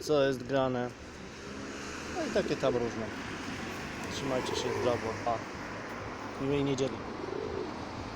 co jest grane. No i takie tam różne. Trzymajcie się zdrowo. Pa. Miłej niedzieli.